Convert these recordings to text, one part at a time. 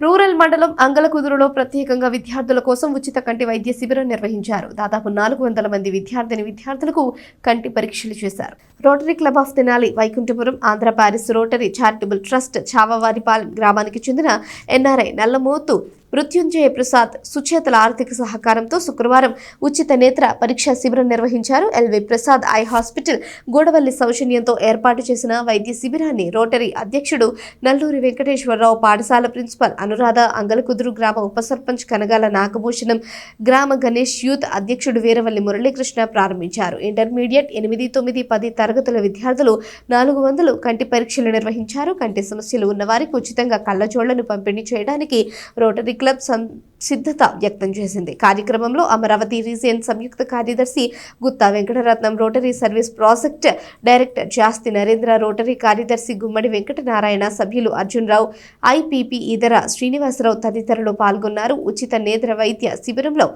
Rural మండలం అంగలకుదురులో ప్రత్యేకంగా విద్యార్థుల కోసం ఉచిత కంటి వైద్య శిబిరం నిర్వహించారు. దాదాపు నాలుగు వందల మంది విద్యార్థిని విద్యార్థులకు కంటి పరీక్షలు చేశారు. Rotary club of Tenali Vaikunthapuram Andhra Paris Rotary charitable trust Chavavaripalem గ్రామానికి చెందిన ఎన్ఆర్ఐ నల్లమోతు మృత్యుంజయ ప్రసాద్ సుచేతల ఆర్థిక సహకారంతో శుక్రవారం ఉచిత నేత్ర పరీక్షా శిబిరం నిర్వహించారు. LV Prasad eye hospital Gudavalli సౌజన్యంతో ఏర్పాటు చేసిన వైద్య శిబిరాన్ని రోటరీ అధ్యక్షుడు నల్లూరి వెంకటేశ్వరరావు పాఠశాల ప్రిన్సిపల్ అనురాధ అంగలకుదురు గ్రామ ఉప సర్పంచ్ కనగాల నాగభూషణం గ్రామ గణేష్ యూత్ అధ్యక్షుడు వీరవల్లి మురళీకృష్ణ ప్రారంభించారు. ఇంటర్మీడియట్ ఎనిమిది తొమ్మిది పది తరగతుల విద్యార్థులు నాలుగు వందలు కంటి పరీక్షలు నిర్వహించారు. కంటి సమస్యలు ఉన్నవారికి ఉచితంగా కళ్ళజోళ్ళను పంపిణీ చేయడానికి రోటరీ క్లబ్ సం- సిద్ధత వ్యక్తం చేసింది. కార్యక్రమంలో అమరావతి రీజియన్ సంయుక్త కార్యదర్శి Gutta Venkataratnam rotary service project director Jasti Narendra rotary కార్యదర్శి గుమ్మడి వెంకటనారాయణ సభ్యులు అర్జున్రావు ఐపీపీ ఇతర శ్రీనివాసరావు తదితరులు పాల్గొన్నారు. ఉచిత నేత్ర వైద్య శిబిరంలో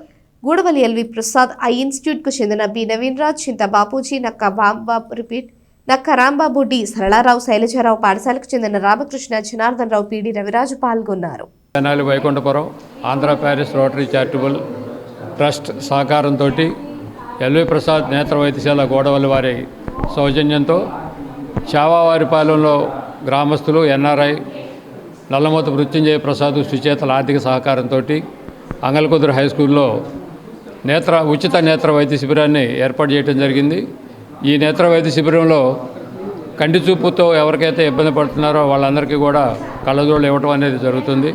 గూడవల్లి ఎల్వి ప్రసాద్ ఐ ఇన్స్టిట్యూట్కు చెందిన బి నవీన్ రాజ్ చింత బాపూజీ నక్క బాంబాబు రిపీట్ నక్క రాంబాబు డి సరళారావు శైలజారావు పాఠశాలకు చెందిన రామకృష్ణ జనార్దన్ రావు పీడి రవిరాజు పాల్గొన్నారు. Tenali Vaikunthapuram Andhra Paris rotary charitable trust సహకారంతో ఎల్వి ప్రసాద్ నేత్ర వైద్యశాల గోడవల్లి వారి సౌజన్యంతో చావావారిపాలెంలో గ్రామస్తులు ఎన్ఆర్ఐ నల్లమూత మృత్యుంజయ ప్రసాద్ సుచేతల ఆర్థిక సహకారంతో అంగల్కుదురు హై స్కూల్లో నేత్ర ఉచిత నేత్ర వైద్య శిబిరాన్ని ఏర్పాటు చేయడం జరిగింది. ఈ నేత్ర వైద్య శిబిరంలో కంటి చూపుతో ఎవరికైతే ఇబ్బంది పడుతున్నారో వాళ్ళందరికీ కూడా కళ్ళజోళ్ళు ఇవ్వటం అనేది జరుగుతుంది.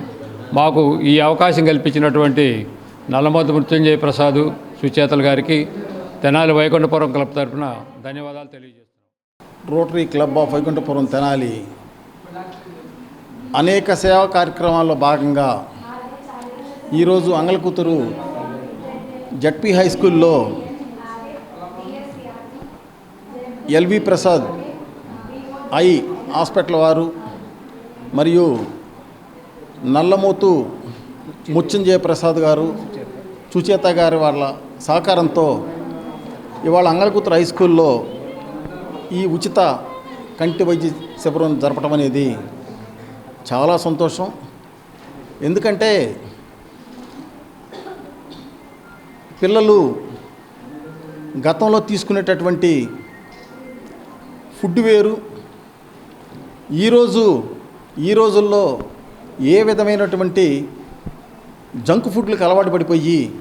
మాకు ఈ అవకాశం కల్పించినటువంటి నల్లమోత మృత్యుంజయ ప్రసాద్ సుచేతల గారికి తెనాలి వైకుంఠపురం క్లబ్ తరఫున ధన్యవాదాలు తెలియజేస్తున్నాం. Rotary club of Vaikunthapuram Tenali అనేక సేవా కార్యక్రమాల్లో భాగంగా ఈరోజు అంగలకూతురు జడ్పీ హై స్కూల్లో ఎల్వి ప్రసాద్ ఐ హాస్పిటల్ వారు మరియు నల్లమోతు ముత్యంజయ ప్రసాద్ గారు సుచేత గారి వాళ్ళ సహకారంతో ఇవాళ అంగలకూతురు హై స్కూల్లో ఈ ఉచిత కంటి వైద్య శిబిరం జరపడం అనేది చాలా సంతోషం. ఎందుకంటే పిల్లలు గతంలో తీసుకునేటటువంటి ఫుడ్ వేరు ఈరోజు ఈ రోజుల్లో ఏ విధమైనటువంటి జంక్ ఫుడ్లకు అలవాటు పడిపోయి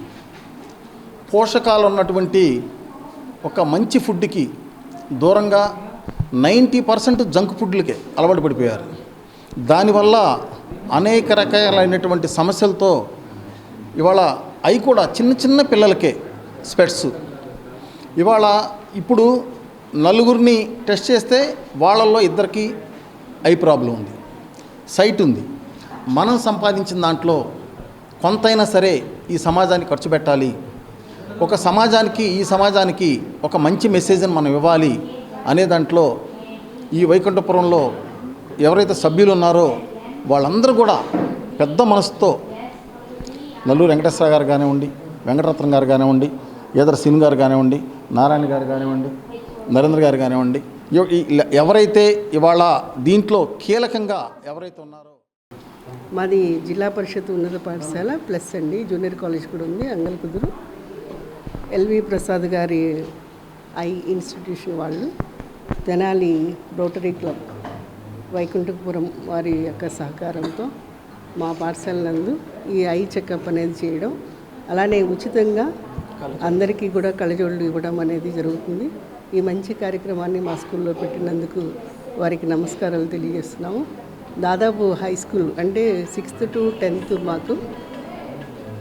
పోషకాలు ఉన్నటువంటి ఒక మంచి ఫుడ్కి దూరంగా నైంటీ పర్సెంట్ జంక్ ఫుడ్లకే అలవాటు పడిపోయారు. దానివల్ల అనేక రకాలైనటువంటి సమస్యలతో ఇవాళ అవి కూడా చిన్న చిన్న పిల్లలకే స్పెట్స్. ఇవాళ ఇప్పుడు నలుగురిని టెస్ట్ చేస్తే వాళ్ళల్లో ఇద్దరికి ఐ ప్రాబ్లం ఉంది. సైట్ ఉంది. మనం సంపాదించిన దాంట్లో కొంతైనా సరే ఈ సమాజానికి ఖర్చు పెట్టాలి. ఒక సమాజానికి ఈ సమాజానికి ఒక మంచి మెసేజ్ని మనం ఇవ్వాలి అనే దాంట్లో ఈ వైకుంఠపురంలో ఎవరైతే సభ్యులు ఉన్నారో వాళ్ళందరూ కూడా పెద్ద మనసుతో నల్లూరు వెంకటేశ్వర గారు కానివ్వండి వెంకటరత్నం గారు కానివ్వండి ఈదర సిన్ గారు కానివ్వండి నారాయణ గారు కానివ్వండి నరేంద్ర గారు కానివ్వండి ఎవరైతే ఇవాళ దీంట్లో కీలకంగా ఎవరైతే ఉన్నారో మాది జిల్లా పరిషత్ ఉన్నత పాఠశాల ప్లస్ అండి జూనియర్ కాలేజ్ కూడా ఉంది అంగల్కుదురు ఎల్వి ప్రసాద్ గారి ఐ ఇన్స్టిట్యూషన్ వాళ్ళు తెనాలి రోటరీ క్లబ్ వైకుంఠపురం వారి యొక్క సహకారంతో మా పాఠశాల నందు ఈ ఐ చెకప్ అనేది చేయడం అలానే ఉచితంగా అందరికీ కూడా కళ్ళజోళ్ళు ఇవ్వడం అనేది జరుగుతుంది. ఈ మంచి కార్యక్రమాన్ని మా స్కూల్లో పెట్టినందుకు వారికి నమస్కారాలు తెలియజేస్తున్నాము. దాదాపు హై స్కూల్ అంటే సిక్స్త్ టు టెన్త్ మాకు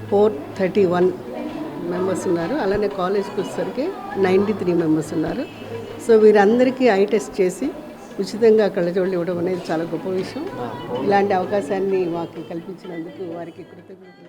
ఫోర్ థర్టీ వన్ మెంబర్స్ ఉన్నారు. అలానే కాలేజ్కి వచ్చేసరికి నైంటీ త్రీ మెంబర్స్ ఉన్నారు. సో వీరందరికీ ఐ టెస్ట్ చేసి ఉచితంగా కళ్ళజోళ్ళు ఇవ్వడం అనేది చాలా గొప్ప విషయం. ఇలాంటి అవకాశాన్ని మాకు కల్పించినందుకు వారికి కృతజ్ఞతలు.